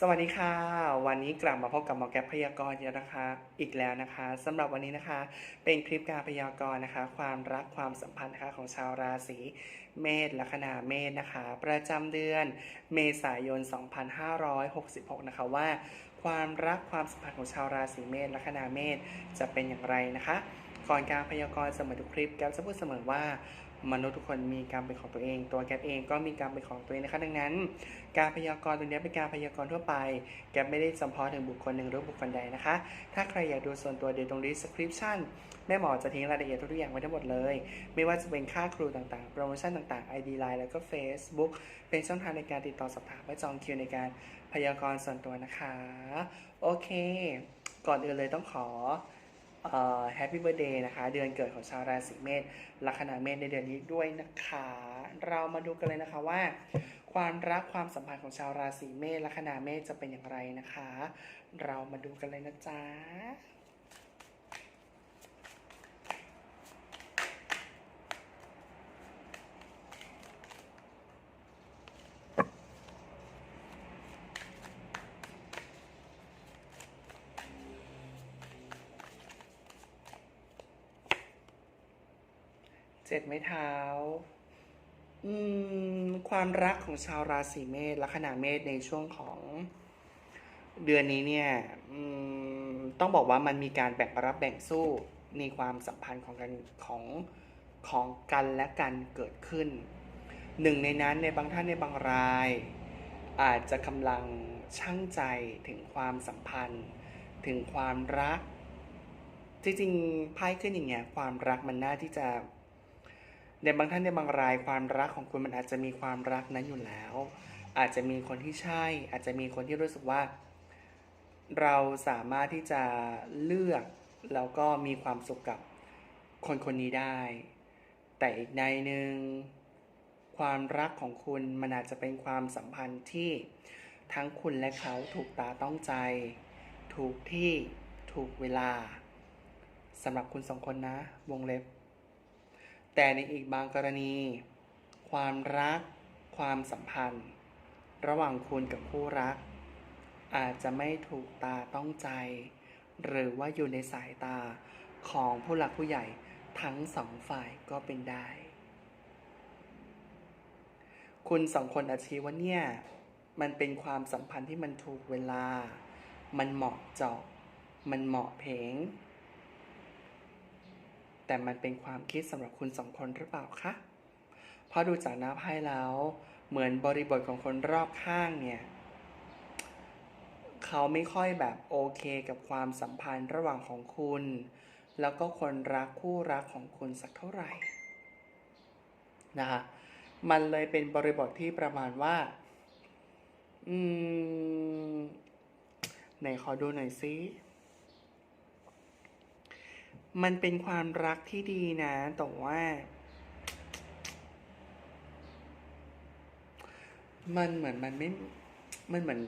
สวัสดีค่ะ วันนี้กลับมาพบกับหมอแก๊ปพยากรณ์แล้วนะคะ อีกแล้วนะคะสำหรับวันนี้นะคะ เป็นคลิปการพยากรณ์นะคะ ความรักความสัมพันธ์นะคะของชาวราศีเมษลัคนาเมษนะคะ ประจำเดือน เมษายน 2566 นะคะว่า ความรักความสัมพันธ์ของชาวราศีเมษลัคนาเมษจะเป็นอย่างไรนะคะก่อนการพยากรณ์เสมอทุกคลิปแก๊ปจะพูดเสมอว่า มนุษย์ทุกคนมีกรรมเป็นของตัวเอง ตัวแกปเองก็มีกรรมเป็นของตัวเองนะคะดังนั้น การพยากรณ์ตรงนี้เป็นการพยากรณ์ทั่วไป แกปไม่ได้จำเพาะถึงบุคคลหนึ่งหรือบุคคลใดนะคะ ถ้าใครอยากดูส่วนตัวเดี๋ยวตรง description แม่หมอจะทิ้งรายละเอียดทุกอย่างไว้ทั้งหมดเลย ไม่ว่าจะเป็นค่าครูต่างๆ โปรโมชั่นต่างๆ ID Line แล้วก็ Facebook เป็นช่องทางในการติดต่อสอบถามและจองคิวในการพยากรณ์ส่วนตัวนะคะ โอเค ก่อนอื่นเลยต้องขอ แฮปปี้เบอร์เดย์นะคะ เดือนเกิดของชาวราศีเมษลัคนาเมษในเดือนนี้ด้วยนะคะ เรามาดูกันเลยนะคะว่า ความรักความสัมพันธ์ของชาวราศีเมษลัคนาเมษจะเป็นอย่างไรนะคะ เรามาดูกันเลยนะจ๊ะ เจ็ดไม้เท้าอืมความรักของชาวราศีเมษลัคนาเมษในช่วงของเดือนนี้เนี่ยอืมต้องบอกว่ามันมีการแบ่งรับแบ่งสู้ในความสัมพันธ์ของกันของของกันและกันเกิดขึ้น หนึ่งในนั้นในบางท่านในบางราย อาจจะกำลังช่างใจถึงความสัมพันธ์ ถึงความรัก จริงๆไพ่ขึ้นอย่างเงี้ยความรักมันน่าที่จะ ในบางท่านในบางรายความรักของคุณมันอาจจะมีความรักนั้นอยู่แล้ว อาจจะมีคนที่ใช่ อาจจะมีคนที่รู้สึกว่า เราสามารถที่จะเลือกแล้วก็มีความสุขกับคนคนนี้ได้ แต่อีกในหนึ่งความรักของคุณมันอาจจะเป็นความสัมพันธ์ที่ทั้งคุณและเขาถูกตาต้องใจ ถูกที่ถูกเวลาสำหรับคุณสองคนนะ วงเล็บ แต่ในอีกบางกรณี ความรัก ความสัมพันธ์ ระหว่างคุณกับคู่รัก อาจจะไม่ถูกตาต้องใจ หรือว่าอยู่ในสายตาของผู้หลักผู้ใหญ่ทั้งสองฝ่ายก็เป็นได้ คุณสองคนอาชีว่าเนี่ย มันเป็นความสัมพันธ์ที่มันถูกเวลา มันเหมาะเจาะ มันเหมาะเพลง แต่มันเป็นความคิดสำหรับคุณสองคนหรือเปล่าคะเพราะดูจากหน้าไพ่แล้ว เหมือนบริบทของคนรอบข้างเนี่ยเขาไม่ค่อยแบบโอเคกับความสัมพันธ์ระหว่างของคุณ แล้วก็คนรักคู่รักของคุณสักเท่าไหร่นะคะมันเลยเป็นบริบทที่ประมาณว่า อืมไหนขอดูหน่อยซิ มันเป็นความรักที่ดีนะ แต่ว่า มันเหมือนมันไม่ มันเหมือน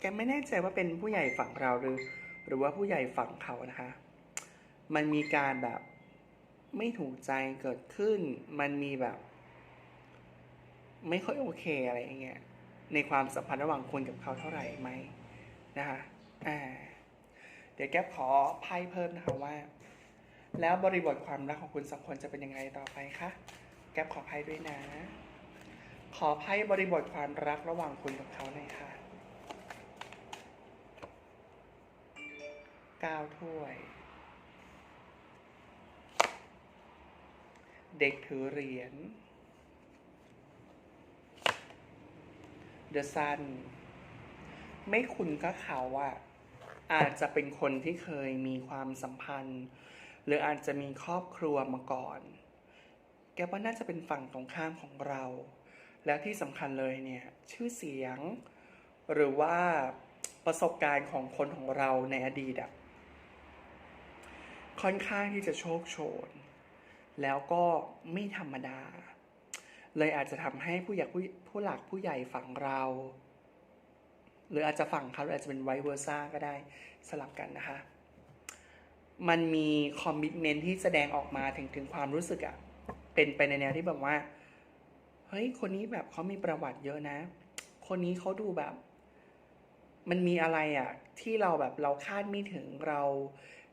แกไม่แน่ใจว่าเป็นผู้ใหญ่ฝั่งเราหรือ หรือว่าผู้ใหญ่ฝั่งเขานะคะ มันมีการแบบไม่ถูกใจเกิดขึ้น มันมีแบบ ไม่ค่อยโอเคอะไรอย่างเงี้ย ในความสัมพันธ์ระหว่างคุณกับเขาเท่าไหร่ไหมนะคะ อ่า เดี๋ยวแก๊ปขอไพ่เพิ่มนะคะว่า แล้วบริบทความรักของคุณสองคนจะเป็นยังไงต่อไปคะแก๊ปขอไพ่ด้วยนะ ขอไพ่บริบทความรักระหว่างคุณกับเขาหน่อยค่ะก้าวถ้วย เด็กถือเหรียญ The Sun ไม่คุณก็เขาอะ อาจจะเป็นคนที่เคยมีความสัมพันธ์ หรืออาจจะมีครอบครัวมาก่อน แกว่าน่าจะเป็นฝั่งตรงข้ามของเรา แล้วที่สำคัญเลยเนี่ยชื่อเสียง หรือว่าประสบการณ์ของคนของเราในอดีตอะค่อนข้างที่จะโชคโชน แล้วก็ไม่ธรรมดา เลยอาจจะทำให้ผู้ใหญ่ผู้หลักผู้ใหญ่ฝั่งเรา หรืออาจจะฝั่งเขาหรืออาจจะเป็นไวเวอร์ซ่าก็ได้สลับกันนะคะ มันมีคอมมิชเมนที่แสดงออกมาถึงถึงความรู้สึกอะเป็นไปในแนวที่แบบว่า เฮ้ย คนนี้แบบเขามีประวัติเยอะนะ คนนี้เขาดูแบบ มันมีอะไรอะที่เราแบบเราคาดไม่ถึงเรา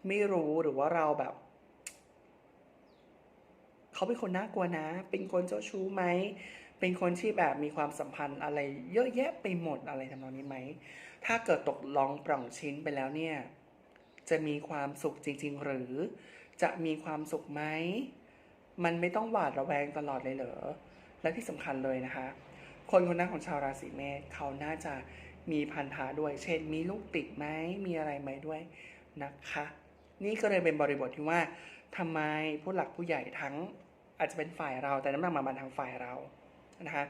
ไม่รู้หรือว่าเราแบบเขาเป็นคนน่ากลัวนะ เป็นคนเจ้าชู้ไหม เป็นคนที่แบบมีความสัมพันธ์อะไรเยอะแยะไปหมดอะไรทำนองนี้ไหม ถ้าเกิดตกลองปล่องชิ้นไปแล้วเนี่ย จะมีความสุขจริง ๆ หรือจะมีความสุขไหม มันไม่ต้องหวาดระแวงตลอดเลยเหรอ และที่สำคัญเลยนะคะ คนคนนั้นของชาวราศีเมษเขาน่าจะมีพันธะด้วย เช่น มีลูกติดไหม มีอะไรไหมด้วยนะคะ นี่ก็เลยเป็นบริบทที่ว่าทำไมผู้หลักผู้ใหญ่ทั้งอาจจะเป็นฝ่ายเราแต่น้ำหนักมามาทางฝ่ายเรา นะคะ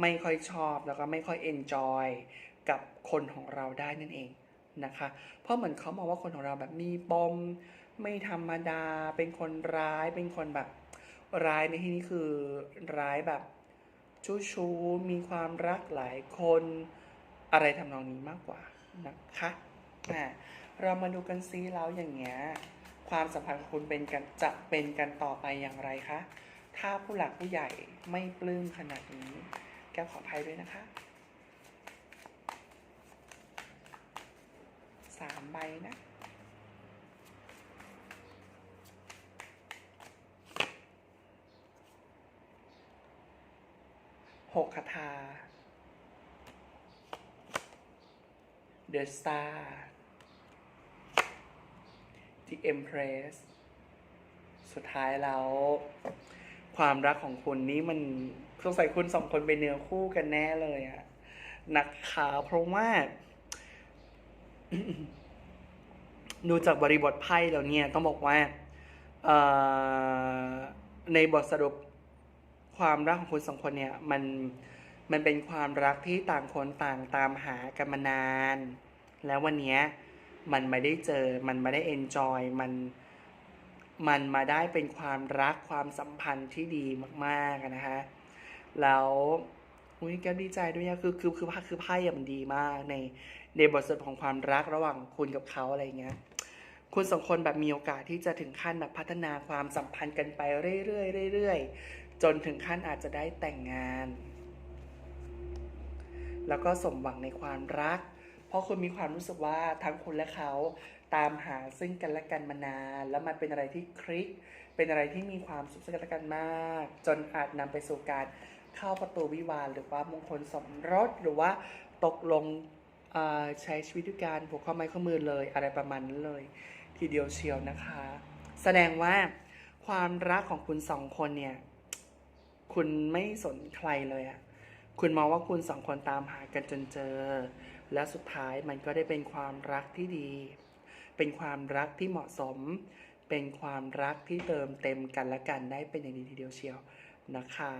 ไม่ค่อยชอบแล้วก็ไม่ค่อยเอนจอยกับคนของเราได้นั่นเองนะคะ เพราะเหมือนเขามองว่าคนของเราแบบมีปมไม่ธรรมดา เป็นคนร้ายเป็นคนแบบร้ายในที่นี้คือร้ายแบบชู้ชู้มีความรักหลายคนอะไรทำนองนี้มากกว่านะคะอ่าเรามาดูกันซิแล้วอย่างเงี้ยความสัมพันธ์ของคุณเป็นกันจะเป็นกันต่อไปอย่างไรคะ ถ้าผู้หลักผู้ใหญ่ไม่ปลื้มขนาดนี้ แก้วขออภัยด้วยนะคะสามใบนะหกคาถา The Star The Empress สุดท้ายแล้ว ความรักของคุณนี้มันสงสัยคุณสองคนเป็นเนื้อคู่กันแน่เลยอะนะคะเพราะว่า ดูจากบริบทไพ่แล้วเนี่ย ต้องบอกว่าในบทสรุปความรักของคุณสองคนเนี่ย มันมันเป็นความรักที่ต่างคนต่างตามหากันมานาน แล้ววันนี้มันไม่ได้เจอ มันไม่ได้เอนจอย มัน มันมาได้เป็นความรักความสัมพันธ์ที่ดีมากๆนะคะแล้วอุ้ยแก้วดีใจด้วยอะคือคือคือคือไพ่อะมันดีมากในในบทสรุปของความรักระหว่างคุณกับเขาอะไรเงี้ยคุณสองคนแบบมีโอกาสที่จะถึงขั้นแบบพัฒนาความสัมพันธ์กันไปเรื่อยๆเรื่อยๆจนถึงขั้นอาจจะได้แต่งงาน แล้วก็สมหวังในความรัก เพราะคุณมีความรู้สึกว่าทั้งคุณและเขาตามหาซึ่งกันและกันมานาน แล้วมันเป็นอะไรที่คลิก เป็นอะไรที่มีความสุขซึ่งกันและกันมาก จนอาจนำไปสู่การเข้าประตูวิวาห์หรือว่ามงคลสมรสหรือว่าตกลงใช้ชีวิตด้วยการผูกข้อไม้ข้อมือเลย อะไรประมาณนั้นเลย ทีเดียวเชียวนะคะ แสดงว่าความรักของคุณสองคนเนี่ย คุณไม่สนใครเลยอะคุณมองว่าคุณสองคนตามหากันจนเจอ แล้วสุดท้ายมันก็ได้เป็นความรักที่ดี เป็นความรักที่เหมาะสม เป็นความรักที่เติมเต็มกันและกันได้เป็นอย่างดีทีเดียวเชียวนะคะ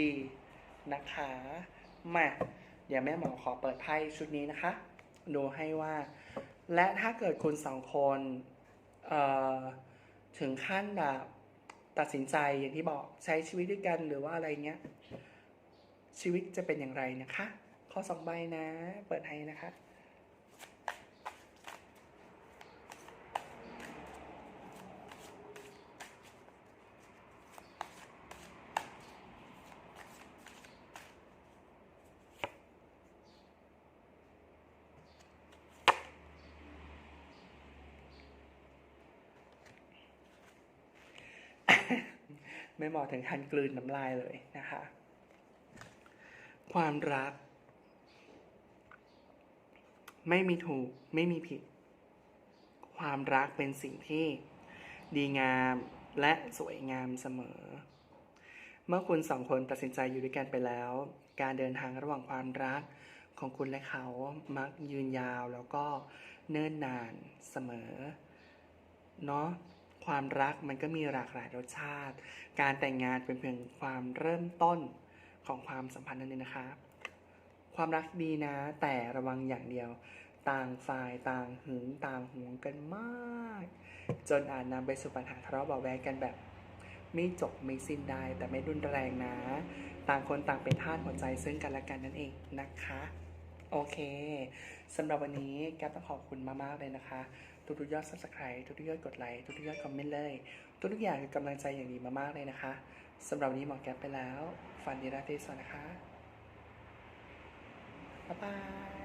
ดีนะคะมาเดี๋ยวแม่หมอขอเปิดไพ่ชุดนี้นะคะ ดูให้ว่า และถ้าเกิดคุณสองคนถึงขั้นแบบตัดสินใจอย่างที่บอกใช้ชีวิตด้วยกันหรือว่าอะไรเงี้ย ชีวิตจะเป็นอย่างไรนะคะ อสองใบนะ เปิดให้นะคะ ไม่เหมาะถึงขั้นกลืนน้ำลายเลยนะคะ ความรัก ไม่มีถูกไม่มีผิด ความรักเป็นสิ่งที่ดีงามและสวยงามเสมอ เมื่อคุณสองคนตัดสินใจอยู่ด้วยกันไปแล้ว การเดินทางระหว่างความรักของคุณและเขามักยืนยาวแล้วก็เนิ่นนานเสมอ เนาะความรักมันก็มีหลากหลายรสชาติ การแต่งงานเป็นเพียงความเริ่มต้นของความสัมพันธ์นั่นเองนะคะ ความรักดีนะ แต่ระวังอย่างเดียว ต่างฝ่ายต่างหึงต่างหวงกันมาก จนอาจนำไปสู่ปัญหาทะเลาะเบาะแวงกันแบบ ไม่จบไม่สิ้นได้ แต่ไม่รุนแรงนะ ต่างคนต่างเป็นทาสหัวใจซึ่งกันและกันนั่นเองนะคะ โอเคสำหรับวันนี้แก๊ปต้องขอบคุณมากๆเลยนะคะทุกๆยอด subscribe ทุกๆยอดกดไลค์ทุกๆยอดคอมเมนต์เลย ทุกๆอย่างคือกำลังใจอย่างดีมากๆเลยนะคะสำหรับวันนี้หมอแก๊ปไปแล้ว ฟันดีราตรีสวัสดีนะคะ บ๊ายบาย